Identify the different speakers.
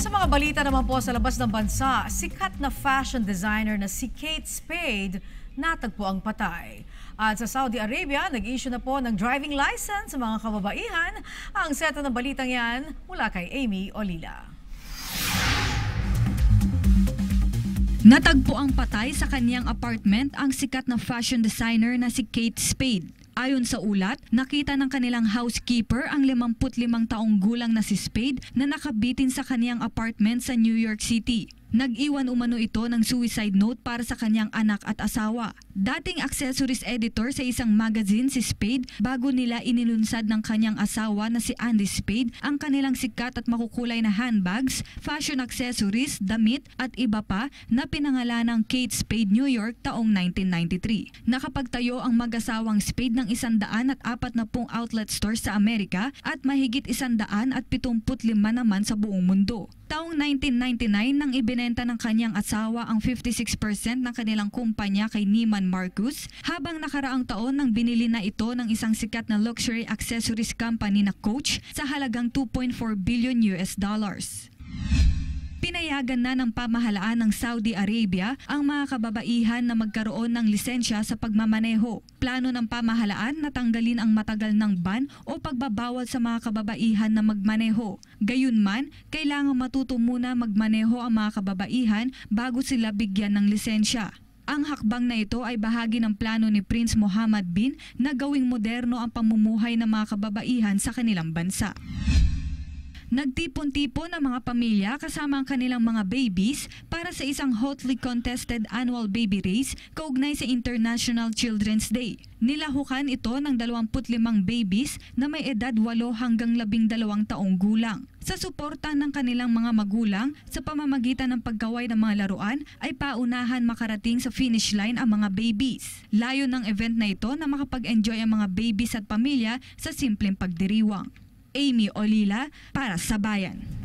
Speaker 1: Sa mga balita naman po sa labas ng bansa, sikat na fashion designer na si Kate Spade natagpo ang patay. At sa Saudi Arabia, nag-issue na po ng driving license sa mga kababaihan. Ang seta ng balitang yan mula kay Amy Olila.
Speaker 2: Natagpo ang patay sa kaniyang apartment ang sikat na fashion designer na si Kate Spade. Ayon sa ulat, nakita ng kanilang housekeeper ang 55 taong gulang na si Spade na nakabitin sa kaniyang apartment sa New York City. Nag-iwan umano ito ng suicide note para sa kanyang anak at asawa. Dating accessories editor sa isang magazine si Spade bago nila inilunsad ng kanyang asawa na si Andy Spade ang kanilang sikat at makukulay na handbags, fashion accessories, damit at iba pa na pinangalan ng Kate Spade New York taong 1993. Nakapagtayo ang mag-asawang Spade ng isandaan at apat na pong outlet stores sa Amerika at mahigit isandaan at 75 naman sa buong mundo. Taong 1999 nang ibinenta ng kanyang asawa ang 56% ng kanilang kumpanya kay Neiman Marcus, habang nakaraang taon nang binili na ito ng isang sikat na luxury accessories company na Coach sa halagang 2.4 billion US dollars. Pinayagan na ng pamahalaan ng Saudi Arabia ang mga kababaihan na magkaroon ng lisensya sa pagmamaneho. Plano ng pamahalaan na tanggalin ang matagal ng ban o pagbabawal sa mga kababaihan na magmaneho. Gayunman, kailangan matuto muna magmaneho ang mga kababaihan bago sila bigyan ng lisensya. Ang hakbang na ito ay bahagi ng plano ni Prince Mohammed bin na gawing moderno ang pamumuhay ng mga kababaihan sa kanilang bansa. Nagtipon-tipon ang mga pamilya kasama ang kanilang mga babies para sa isang hotly contested annual baby race kaugnay sa International Children's Day. Nilahukan ito ng 25 babies na may edad 8 hanggang 12 taong gulang. Sa suporta ng kanilang mga magulang sa pamamagitan ng pagkaway ng mga laruan ay paunahan makarating sa finish line ang mga babies. Layo ng event na ito na makapag-enjoy ang mga babies at pamilya sa simpleng pagdiriwang. Amy Olila para sa Bayan.